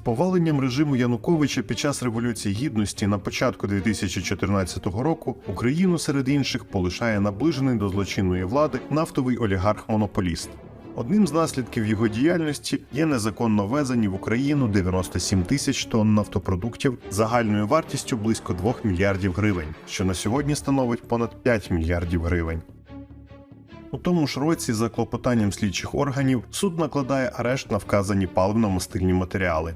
поваленням режиму Януковича під час Революції Гідності на початку 2014 року Україну серед інших полишає наближений до злочинної влади нафтовий олігарх-монополіст. Одним з наслідків його діяльності є незаконно ввезені в Україну 97 тисяч тонн нафтопродуктів загальною вартістю близько 2 мільярдів гривень, що на сьогодні становить понад 5 мільярдів гривень. У тому ж році, за клопотанням слідчих органів, суд накладає арешт на вказані паливно-мастильні матеріали.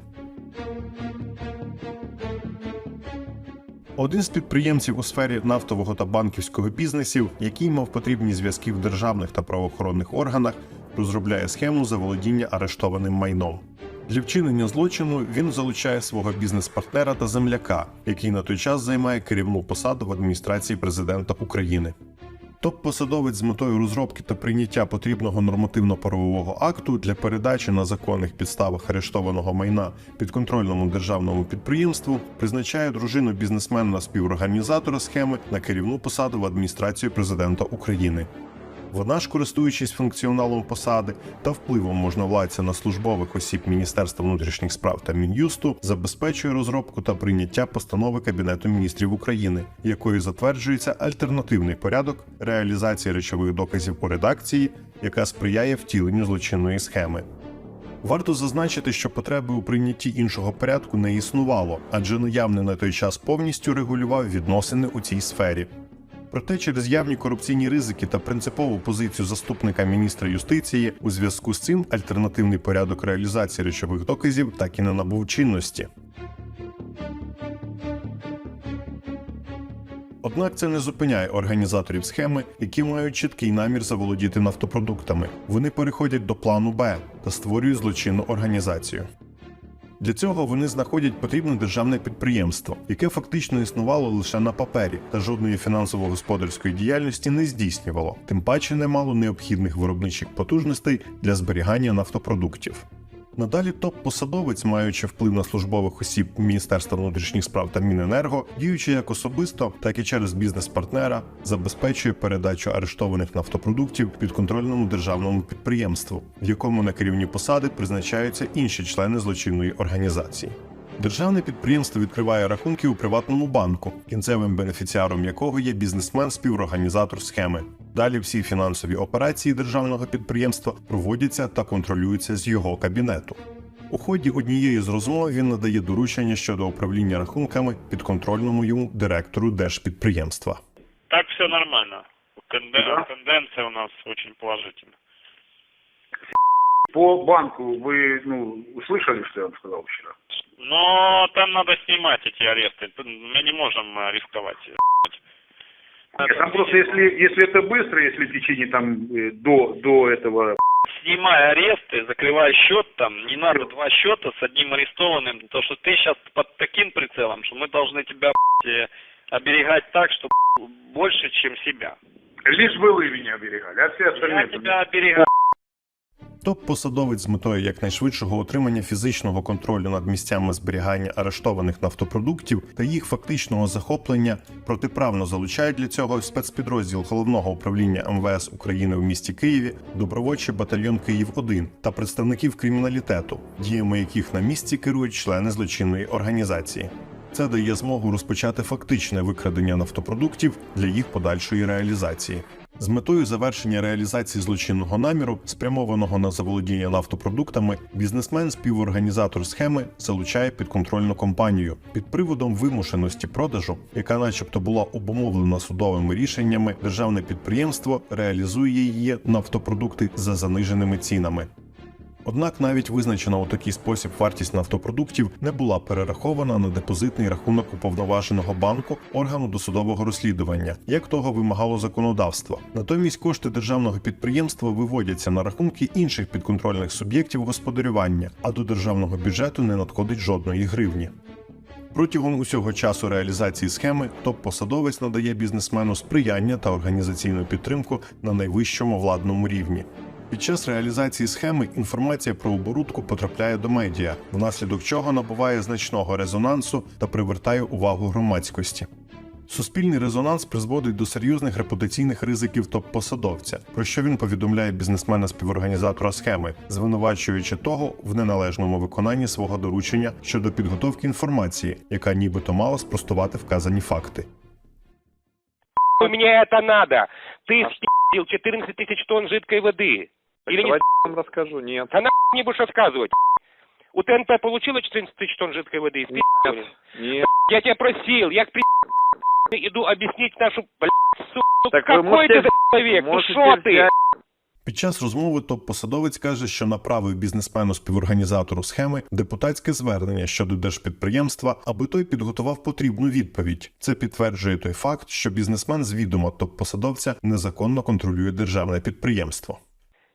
Один з підприємців у сфері нафтового та банківського бізнесів, який мав потрібні зв'язки в державних та правоохоронних органах, розробляє схему заволодіння арештованим майном. Для вчинення злочину він залучає свого бізнес-партнера та земляка, який на той час займає керівну посаду в адміністрації президента України. Топ-посадовець з метою розробки та прийняття потрібного нормативно-правового акту для передачі на законних підставах арештованого майна підконтрольному державному підприємству призначає дружину бізнесмена співорганізатора схеми на керівну посаду в адміністрацію президента України. Вона ж, користуючись функціоналом посади та впливом можновладця на службових осіб Міністерства внутрішніх справ та Мін'юсту, забезпечує розробку та прийняття постанови Кабінету міністрів України, якою затверджується альтернативний порядок реалізації речових доказів у редакції, яка сприяє втіленню злочинної схеми. Варто зазначити, що потреби у прийнятті іншого порядку не існувало, адже наявний на той час повністю регулював відносини у цій сфері. Проте через явні корупційні ризики та принципову позицію заступника міністра юстиції у зв'язку з цим альтернативний порядок реалізації речових доказів так і не набув чинності. Однак це не зупиняє організаторів схеми, які мають чіткий намір заволодіти нафтопродуктами. Вони переходять до плану Б та створюють злочинну організацію. Для цього вони знаходять потрібне державне підприємство, яке фактично існувало лише на папері та жодної фінансово-господарської діяльності не здійснювало, тим паче не мало необхідних виробничих потужностей для зберігання нафтопродуктів. Надалі топ-посадовець, маючи вплив на службових осіб Міністерства внутрішніх справ та Міненерго, діючи як особисто, так і через бізнес-партнера, забезпечує передачу арештованих нафтопродуктів підконтрольному державному підприємству, в якому на керівні посади призначаються інші члени злочинної організації. Державне підприємство відкриває рахунки у приватному банку, кінцевим бенефіціаром якого є бізнесмен-співорганізатор схеми. Далі всі фінансові операції державного підприємства проводяться та контролюються з його кабінету. У ході однієї з розмов він надає доручення щодо управління рахунками підконтрольному йому директору держпідприємства. Так все нормально. Конден- Да. Тенденция у нас очень положительная. По банку вы, ну, услышали, что я вам сказал вчера? Но там надо снимать эти аресты. Мы не можем э, рисковать. Там просто если, если это быстро, если в течение там э, до, до этого Снимай аресты, закрывай счет там. Не надо два счета с одним арестованным. То, что ты сейчас под таким прицелом, что мы должны тебя э, оберегать так, что больше, чем себя. лишь бы вы меня оберегали, а все Я остальные... тебя оберегаю. Топ-посадовець з метою якнайшвидшого отримання фізичного контролю над місцями зберігання арештованих нафтопродуктів та їх фактичного захоплення протиправно залучає для цього спецпідрозділ головного управління МВС України в місті Києві, добровольчий батальйон Київ 1 та представників криміналітету, діями яких на місці керують члени злочинної організації. Це дає змогу розпочати фактичне викрадення нафтопродуктів для їх подальшої реалізації. З метою завершення реалізації злочинного наміру, спрямованого на заволодіння нафтопродуктами, бізнесмен співорганізатор схеми залучає підконтрольну компанію під приводом вимушеності продажу, яка, начебто, була обумовлена судовими рішеннями. Державне підприємство реалізує її нафтопродукти за заниженими цінами. Однак навіть визначена у такий спосіб вартість нафтопродуктів не була перерахована на депозитний рахунок уповноваженого банку органу досудового розслідування, як того вимагало законодавство. Натомість кошти державного підприємства виводяться на рахунки інших підконтрольних суб'єктів господарювання, а до державного бюджету не надходить жодної гривні. Протягом усього часу реалізації схеми топ-посадовець надає бізнесмену сприяння та організаційну підтримку на найвищому владному рівні. Під час реалізації схеми інформація про оборудку потрапляє до медіа, внаслідок чого набуває значного резонансу та привертає увагу громадськості. Суспільний резонанс призводить до серйозних репутаційних ризиків топ-посадовця, про що він повідомляє бізнесмена співорганізатора схеми, звинувачуючи того в неналежному виконанні свого доручення щодо підготовки інформації, яка нібито мала спростувати вказані факти. У меня это надо. Спи***ил 14 тысяч тонн жидкой воды. Или не Давайте я вам расскажу. Нет. Да на не будешь рассказывать. У ТНП получила 14 тысяч тонн жидкой воды? Нет. Нет. Я тебя просил, я к при... иду объяснить нашу, блядь, сука, ну Так вы какой можете- ты человек, ну шо ты? Під час розмови топ-посадовець каже, що направив бізнесмену співорганізатору схеми депутатське звернення щодо держпідприємства, аби той підготував потрібну відповідь. Це підтверджує той факт, що бізнесмен звідомо топ-посадовця незаконно контролює державне підприємство.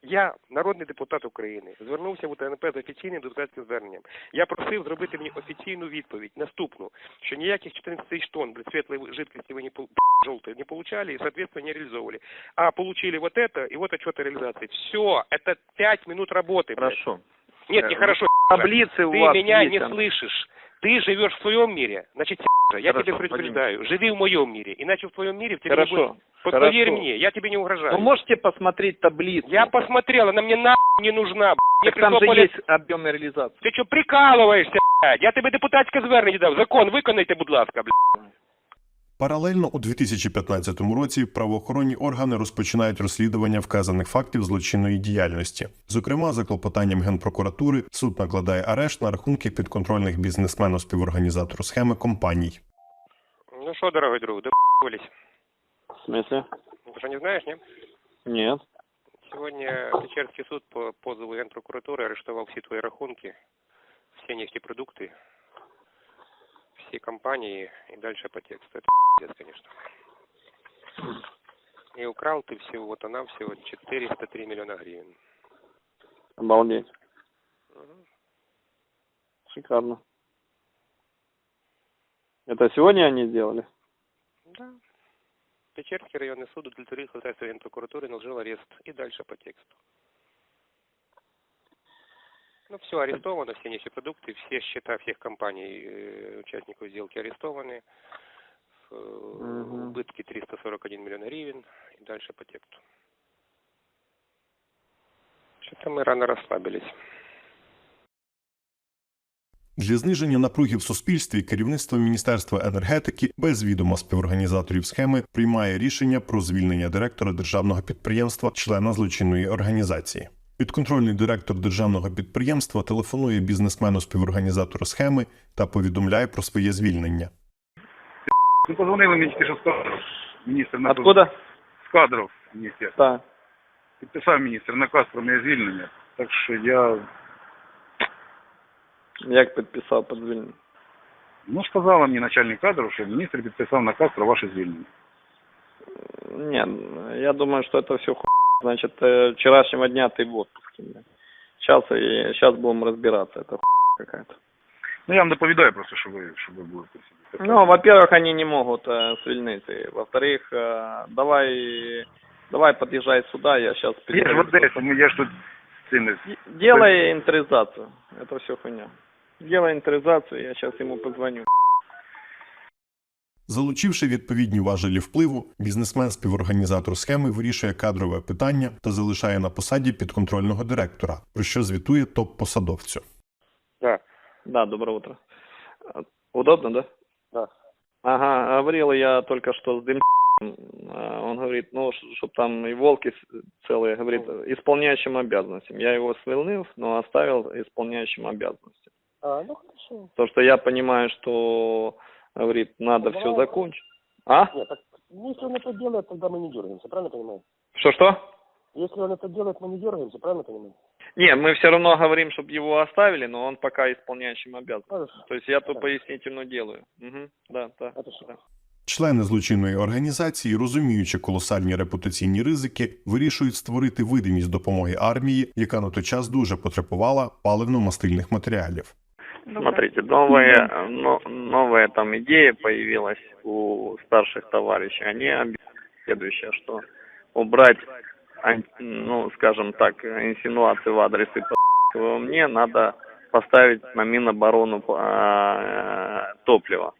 Я, народний депутат України, звернувся в УТНП з офіційним депутатським зверненням. Я просив зробити мені офіційну відповідь, наступну, що ніяких 14 тисяч тонн блядь, світлої жидкості ви не пол- желтой не получали и, соответственно, не реализовывали. А получили вот это и вот отчет о реализации. Все, это 5 минут работы. блядь. Хорошо. Нет, Э, нехорошо. Таблицы у Ты вас меня есть, не там? слышишь. Ты живешь в своем мире, значит, я Хорошо, тебе предупреждаю, живи в моем мире, иначе в твоем мире в тебе не Хорошо. будет. Вот Хорошо. поверь мне, я тебе не угрожаю. Вы можете посмотреть таблицу? Я посмотрел, она мне на не нужна. б***ь. Мне Так там пришло же поле- есть объемная реализация. Ти що прикалуєшся, блядь? Я тобі депутатське звернення дав. Закон виконайте, будь ласка, блядь. Паралельно у 2015 році правоохоронні органи розпочинають розслідування вказаних фактів злочинної діяльності. Зокрема, за клопотанням генпрокуратури суд накладає арешт на рахунки підконтрольних бізнесмену співорганізатору схеми компаній. Ну що, дорогой друг, допались. В смысле? Ты что, не знаешь, не? Нет. Сегодня Печерский суд по позову Генпрокуратуры арештовал все твои рахунки, все нефтепродукты, все компании и дальше по тексту. Это пиздец, конечно. И украл ты всего, вот она всего 403 миллиона гривен. Обалдеть. Шикарно. Это сегодня они сделали? Да. Печерский районный суд удовлетворил ходатайство Генпрокуратуры и наложил арест. И дальше по тексту. Ну, все арестовано, все нефтепродукты, все счета всех компаний, э, участников сделки арестованы. Э, Мгм. Убытки 341 миллион гривен. И дальше по тексту. Что-то мы рано расслабились. Для зниження напруги в суспільстві керівництво Міністерства енергетики без відома співорганізаторів схеми приймає рішення про звільнення директора державного підприємства, члена злочинної організації. Підконтрольний директор державного підприємства телефонує бізнесмену співорганізатору схеми та повідомляє про своє звільнення. Ну, позвонили мені тільки що з кадрів. Міністр наказ- Откуда? З кадрів міністерства. Да. Підписав міністр наказ про моє звільнення. Так що я, Як підписав під звільнення? ну, сказала мені начальник кадрів, що міністр підписав наказ про ваше звільнення. Нет, я думаю, что это все ху... Значит, э, вчерашнего дня ты в отпуске. блин. Сейчас, и, сейчас будем разбираться. Это ху... какая-то. Ну, я вам доповідаю просто, щоб ви, щоб ви були в курсі. Ну, во-первых, они не могут э, свильныть. И, во-вторых, э, давай, давай подъезжай сюда, я сейчас... Я ж в Одесі, ну, я ж тут з цими Делай инвентаризацию. Это все хуйня. Делай инвентаризацию, я сейчас ему позвоню. Залучивши відповідні важелі впливу, бізнесмен-співорганізатор схеми вирішує кадрове питання та залишає на посаді підконтрольного директора, про що звітує топ-посадовцю. Да. Да, доброе утро. Э, Удобно, да? Да. Ага, говорил я только что с дым он говорит, ну, чтобы там и волки с- целые, говорит, исполняющим обязанностям. Я его свильнил, но оставил исполняющим обязанности. А, ну хорошо. Потому что я понимаю, что, говорит, надо Ну, все давай. закончить. А? Нет, так если он это делает, тогда мы не дергаемся, правильно понимаю? Что-что? Если он это делает, мы не дергаемся, правильно понимаю? Не, мы все равно говорим, чтобы его оставили, но он пока исполняющим обязан. Хорошо. То есть я тут Да. пояснительно делаю. Угу, да, да. Это что? да. Члени злочинної організації, розуміючи колосальні репутаційні ризики, вирішують створити видимість допомоги армії, яка на той час дуже потребувала паливно-мастильних матеріалів. Смотрите, новая, но- новая там идея появилась у старших товарищей. Они следующее, что убрать, ну, скажем так, инсинуации в адрес Ипатьева мне надо поставить на Миноборону а, топливо.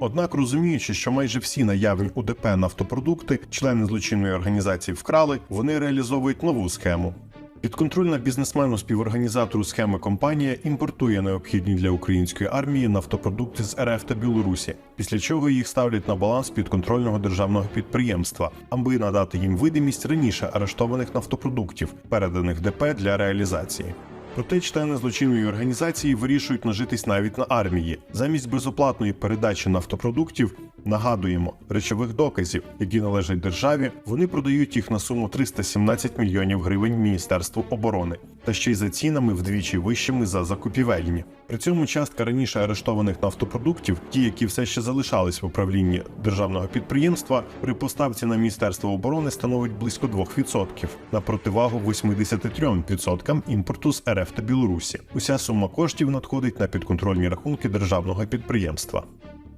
Однак, розуміючи, що майже всі наявні у ДП нафтопродукти члени злочинної організації вкрали, вони реалізовують нову схему. Підконтрольна бізнесмену співорганізатору схеми компанія імпортує необхідні для української армії нафтопродукти з РФ та Білорусі, після чого їх ставлять на баланс підконтрольного державного підприємства, аби надати їм видимість раніше арештованих нафтопродуктів, переданих ДП для реалізації. Проте члени злочинної організації вирішують нажитись навіть на армії. Замість безоплатної передачі нафтопродуктів нагадуємо речових доказів, які належать державі. Вони продають їх на суму 317 мільйонів гривень Міністерству оборони, та ще й за цінами вдвічі вищими за закупівельні. При цьому частка раніше арештованих нафтопродуктів, ті, які все ще залишались в управлінні державного підприємства, при поставці на Міністерство оборони становить близько 2% на противагу 83% імпорту з РФ та Білорусі. Уся сума коштів надходить на підконтрольні рахунки державного підприємства.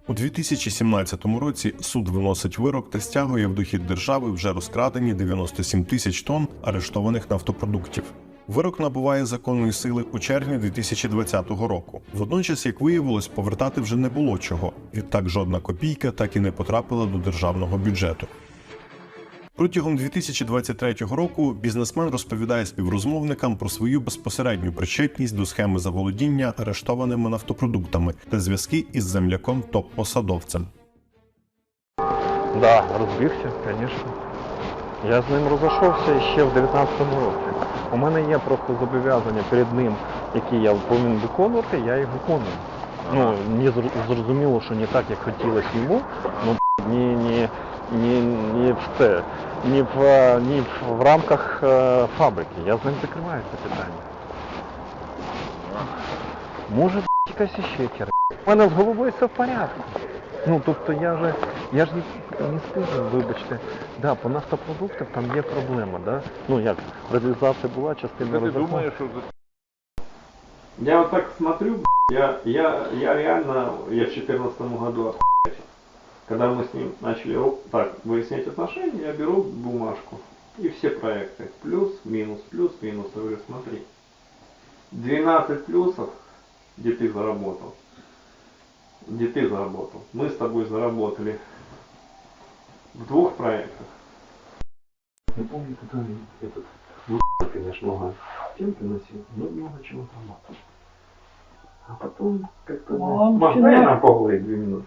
У 2017 році суд виносить вирок та стягує в дохід держави вже розкрадені 97 тисяч тонн арештованих нафтопродуктів. Вирок набуває законної сили у червні 2020 року. Водночас, як виявилось, повертати вже не було чого. Відтак жодна копійка так і не потрапила до державного бюджету. Протягом 2023 року бізнесмен розповідає співрозмовникам про свою безпосередню причетність до схеми заволодіння арештованими нафтопродуктами та зв'язки із земляком топ-посадовцем. Да, розбився, звісно. Я з ним розійшовся ще в 19-му році. У мене є просто зобов'язання перед ним, які я повинен виконувати, я їх виконую. Ну, зр- зрозуміло, що не так, як хотілося йому, ну ні, ні, ні, ні в те, ні в, е, ні в, в рамках е, фабрики. Я з ним закриваю це питання. Може, якась іще херня. У мене з головою все в порядку. Ну, тобто я же, я ж не, не скажу, вибачте, да, по нафтопродуктах там є проблема, да? Ну як, реалізація була, частина розрахунку. Я вот так смотрю, я, я, я реально, я в 2014 году охуячил. Когда мы с ним начали так выяснять отношения, я беру бумажку и все проекты. Плюс, минус, плюс, минус. Я говорю, смотри, 12 плюсов, где ты заработал, где ты заработал, мы с тобой заработали в двух проектах. Не помню, когда этот, ну, конечно, много тем приносил, но много чего там. А потом как-то... Можно я нам поговорить две минуты?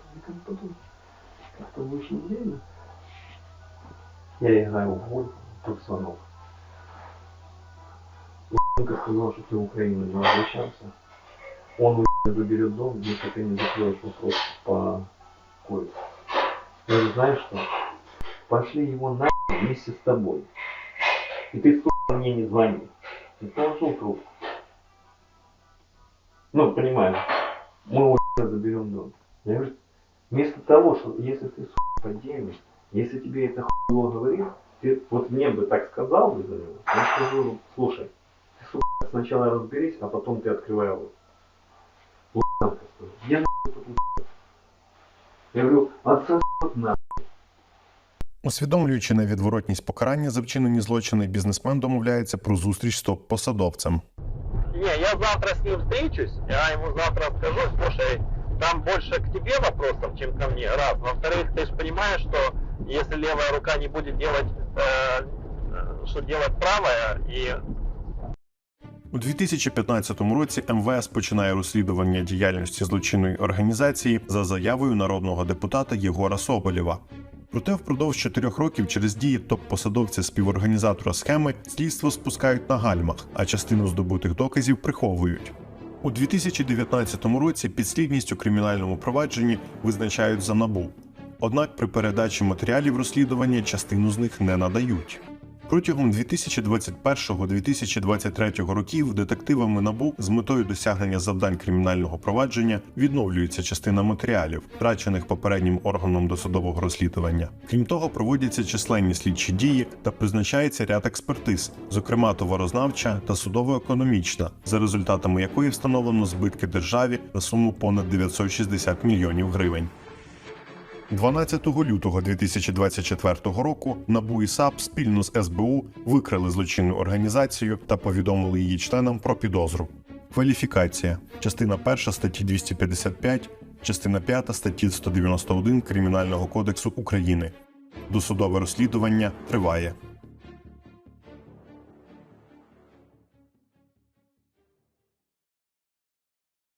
Потом как-то вышло время. Я играю в гольф, тут звонок. Лука сказал, что ты в Украину не возвращался. Он заберет дом, если ты не закроешь вопрос по кольцу. Я говорю, знаешь что? Пошли его на вместе с тобой. И ты, сука, мне не звони. И положил трубку. Ну, понимаешь, мы у заберем дом. Я говорю, вместо того, что если ты, сука, подельник, если тебе это хуйло говорит, ты вот мне бы так сказал бы за него, я скажу, слушай, ты, сука, сначала разберись, а потом ты открывай рот. Лука, Я нахуй тут лука. Я говорю, отца на. Усвідомлюючи невідворотність покарання за вчинені злочини, бізнесмен домовляється про зустріч з топ-посадовцем. Не, я завтра с ним встречусь, я ему завтра скажу, слушай, там больше к тебе вопросов, чем ко мне, раз. Во-вторых, ты же понимаешь, что если левая рука не будет делать, э, э, что делать правая, и У 2015 році МВС починає розслідування діяльності злочинної організації за заявою народного депутата Єгора Соболєва. Проте впродовж чотирьох років через дії топ-посадовця співорганізатора схеми слідство спускають на гальмах, а частину здобутих доказів приховують. У 2019 році підслідність у кримінальному провадженні визначають за набу. Однак при передачі матеріалів розслідування частину з них не надають. Протягом 2021-2023 років детективами НАБУ з метою досягнення завдань кримінального провадження відновлюється частина матеріалів, втрачених попереднім органом досудового розслідування. Крім того, проводяться численні слідчі дії та призначається ряд експертиз, зокрема товарознавча та судово-економічна, за результатами якої встановлено збитки державі на суму понад 960 мільйонів гривень. 12 лютого 2024 року НАБУ і САП спільно з СБУ викрили злочинну організацію та повідомили її членам про підозру. Кваліфікація. Частина 1 статті 255 частина 5 статті 191 Кримінального кодексу України. Досудове розслідування триває.